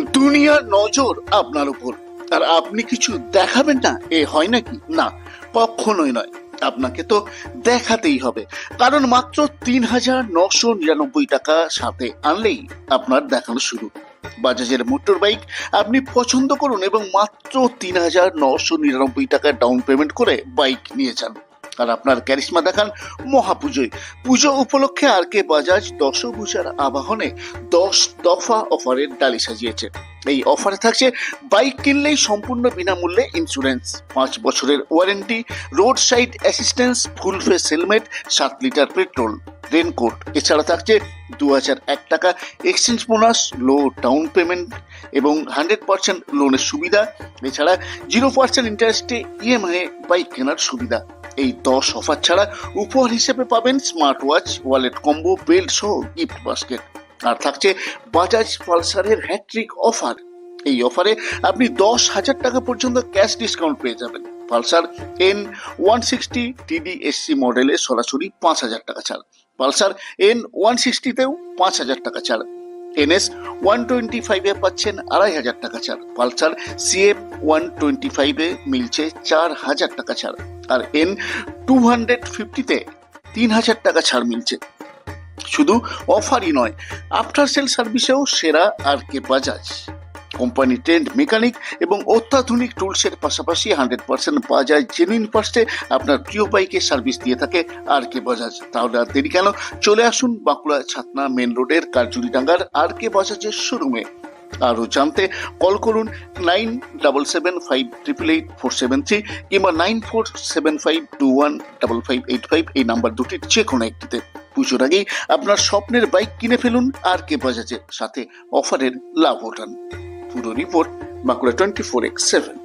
দুনিয়ার নজর আপনার উপর। আর আপনি কিছু দেখাবেন না? এ হয় নাকি? না, কখনোই নয়। আপনাকে তো দেখাতেই হবে। কারণ মাত্র তিন হাজার নশো নিরানব্বই টাকা সাথে আনলেই আপনার দেখানো শুরু। বাজাজের মোটর বাইক আপনি পছন্দ করুন এবং মাত্র তিন হাজার নশো নিরানব্বই টাকা ডাউন পেমেন্ট করে বাইক নিয়ে যান। আর আপনার ক্যারিশমা দেখান মহাপুজোয়। পুজো উপলক্ষে আর কে বাজাজ দশভূজার আবাহনে দশ দফা অফারের ডালি সাজিয়েছে। এই অফারে থাকছে বাইক কিনলেই সম্পূর্ণ বিনামূল্যে ইন্স্যুরেন্স পাঁচ বছরের warranty road side assistance full face helmet সাত লিটার পেট্রোল রেনকোট এছাড়া থাকছে দু হাজার এক টাকা exchange bonus low down payment এবং হান্ড্রেড পার্সেন্ট লোনের সুবিধা। এছাড়া জিরো পার্সেন্ট ইন্টারেস্টে ইএমআই বাইক কেনার সুবিধা। এই দশ অফার ছাড়া উপহার হিসেবে পাবেন smart watch wallet combo belt সহ গিফট বাস্কেট আর থাকছে বাজাজ পালসারের হ্যাট্রিক অফার এই অফারে আপনি দশ হাজার টাকা পর্যন্ত ক্যাশ ডিসকাউন্ট পেয়ে যাবেন। পালসার এন ওয়ান সিক্সটি টিডিএসসি মডেলে সরাসরি পাঁচ হাজার টাকা ছাড়। পালসার এন ওয়ান সিক্সটিতেও পাঁচ হাজার টাকা ছাড়। এনএস ওয়ান টোয়েন্টি ফাইভে পাচ্ছেন আড়াই হাজার টাকা ছাড়। পালসার সিএফ ওয়ান টোয়েন্টি ফাইভে মিলছে চার হাজার টাকা ছাড়। আর এন টু হান্ড্রেড ফিফটিতে তিন হাজার টাকা ছাড় মিলছে। শুধু অফারই নয় আফটার সেল সার্ভিসেও সেরা আর কে বাজাজ। কোম্পানি ট্রেন্ড মেকানিক এবং অত্যাধুনিক টুলসের পাশাপাশি হান্ড্রেড পার্সেন্ট বাজাজ জেনুইন পার্সে আপনার প্রিয় বাইকের সার্ভিস দিয়ে থাকে আর কে বাজাজ। তাহলে আর দেরি কেন? চলে আসুন বাঁকুড়া ছাতনা মেন রোডের কারচুরিডাঙ্গার আর কে বাজাজের শোরুমে আরও জানতে কল করুন nine double seven five triple eight four seven three কিংবা nine four seven five two one double five eight five এই নাম্বার দুটির যে কোনো একটিতে। পুজোর আগেই আপনার স্বপ্নের বাইক কিনে ফেলুন আর কে বাজাজের সাথে অফারের লাভ ওঠান। পুরো report Bankura twenty four X seven.